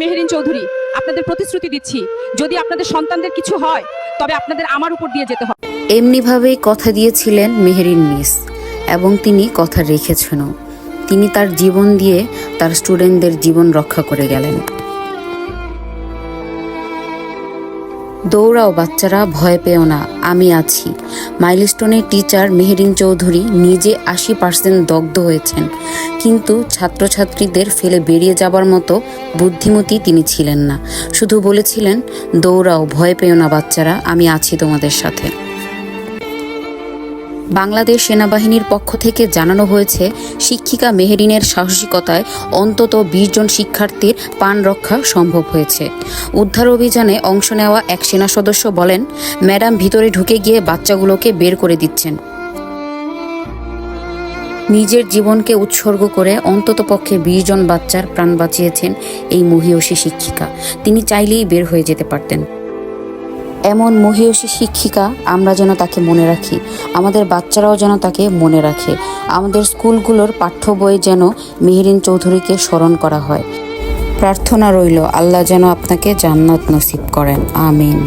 মেহেরিন চৌধুরী, আপনাদের প্রতিশ্রুতি দিচ্ছি, যদি আপনাদের সন্তানদের কিছু হয়, তবে আপনাদের আমার উপর দিয়ে যেতে হবে। এমনিভাবেই কথা দিয়েছিলেন মেহরিন মিস, এবং তিনি কথা রেখেছেনও। তিনি তার জীবন দিয়ে তার স্টুডেন্টদের জীবন রক্ষা করে গেলেন। দৌড়াও বাচ্চারা, ভয় পেও না, আমি আছি। মাইলস্টোনের টিচার মেহেরিন চৌধুরী নিজে আশি পার্সেন্ট দগ্ধ হয়েছেন, কিন্তু ছাত্রছাত্রীদের ফেলে বেরিয়ে যাবার মতো বুদ্ধিমতী তিনি ছিলেন না। শুধু বলেছিলেন, দৌড়াও, ভয় পেও না বাচ্চারা, আমি আছি তোমাদের সাথে। বাংলাদেশ সেনাবাহিনীর পক্ষ থেকে জানানো হয়েছে, শিক্ষিকা মেহেরিনের সাহসিকতায় অন্তত বিশ জন শিক্ষার্থীর প্রাণ রক্ষা সম্ভব হয়েছে। উদ্ধার অভিযানে অংশ নেওয়া এক সেনা সদস্য বলেন, ম্যাডাম ভিতরে ঢুকে গিয়ে বাচ্চাগুলোকে বের করে দিচ্ছেন। নিজের জীবনকে উৎসর্গ করে অন্ততপক্ষে বিশ জন বাচ্চার প্রাণ বাঁচিয়েছেন এই মহিয়সী শিক্ষিকা। তিনি চাইলেই বের হয়ে যেতে পারতেন। এমন মহিয়সী শিক্ষিকা আমরা যেন তাকে মনে রাখি। আমাদের বাচ্চারাও যেন তাকে মনে রাখে। আমাদের স্কুলগুলোর পাঠ্য বইয়ে যেন মেহরিন চৌধুরীকে স্মরণ করা হয়। প্রার্থনা রইল, আল্লাহ যেন আপনাকে জান্নাত নসিব করেন। আমিন।